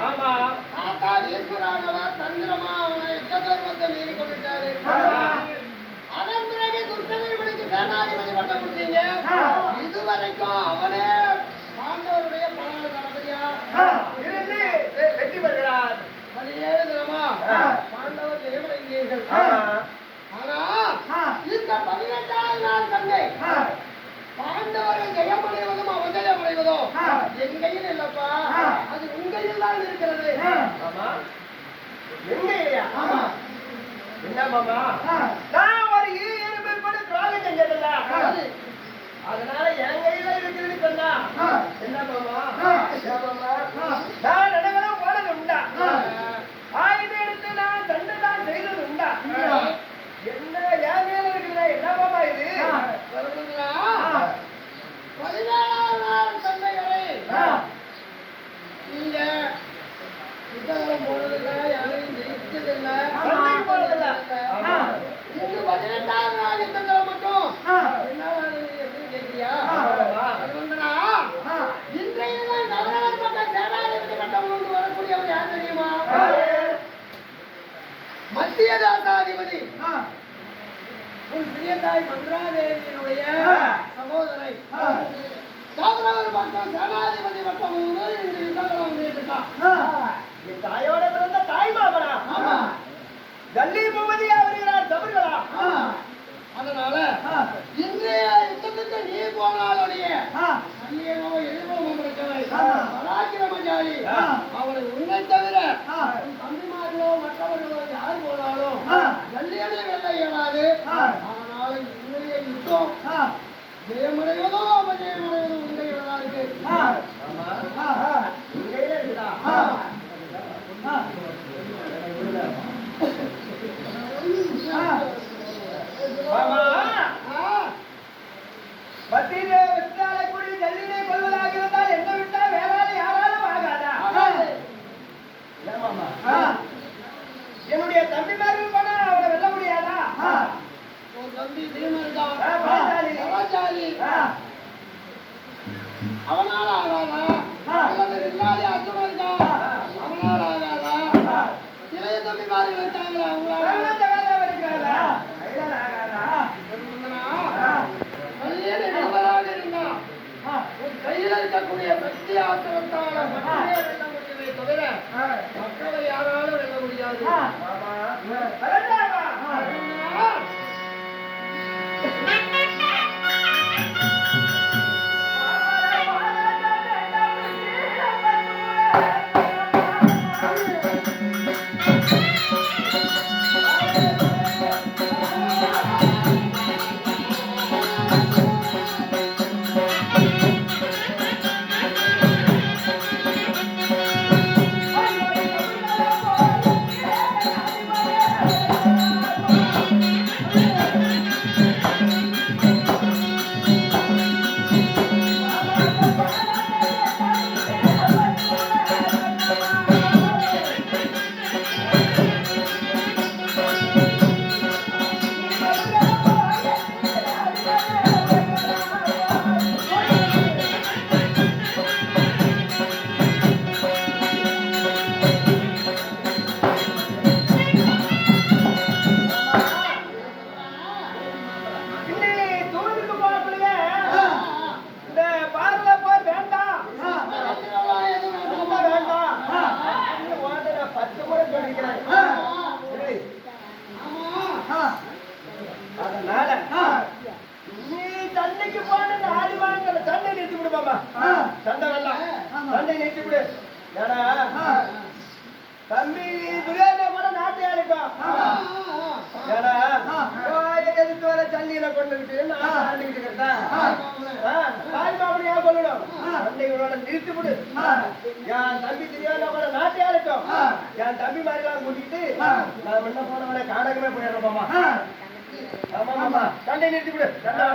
ஆமா. இதுவரைக்கும் அவனே பாண்டவருடைய பல தளபதியா? இருந்து வெற்றி பெறுகிறார். பதினேழு தினமா பாண்டவர் ஜெயமடைந்தீர்கள். ஆமா ஆனா இந்த பதினெட்டாவது நாள் தந்தை பாண்டவர்கள் ஜெயமடைவதும் அவஜயமடைவதும் என் கையில் இல்லப்பா அது உன் கையில் தான் இருக்கிறது ஆமா எங்க இல்லையா ஆமா என்ன மாமா உன் பிரியத்தாய் ஆமா உன் கையில இருக்குதா? மாமா பத்திரே விட்டாலை கூடி ஜல்லினை கொள்வதாக இருந்தால் என்ன விட்டா வேறால யாராலும் ஆகாதா? என்னுடைய தம்பிமார்கள் போனா அவனை வெல்ல முடியாதா? தம்பி அவனால ஆகாதா அல்லது ரெண்டாவது அர்ஜுனன் இருக்கான். அவனால ஆகாதா இளைய தம்பி மாதிரி இருக்காங்களா அவங்களால இருக்கக்கூடிய சக்தி மட்டுமே வெல்ல முடியுமே தவிர மக்களை யாராலும் வெல்ல முடியாது தம்பி துரியாத போல நாட்டை அழைக்கும் ஏன்னா எதுக்கு வர சல்லியில கொண்டுகிட்டு ஆண்டுகிட்டு இருக்கா தாய் மாமன் ஏன் சொல்லணும் அன்னைகளோட நிறுத்தி விடு. என் தம்பி தெரியாத கூட நாட்டே இருக்கும் என் தம்பி மாதிரி எல்லாம் கூட்டிட்டு நான் உள்ள போனவன காடகமே போயிடுறோம்மா ஆமா ஆமா. சண்டை நிறுத்தி விடு. சண்டை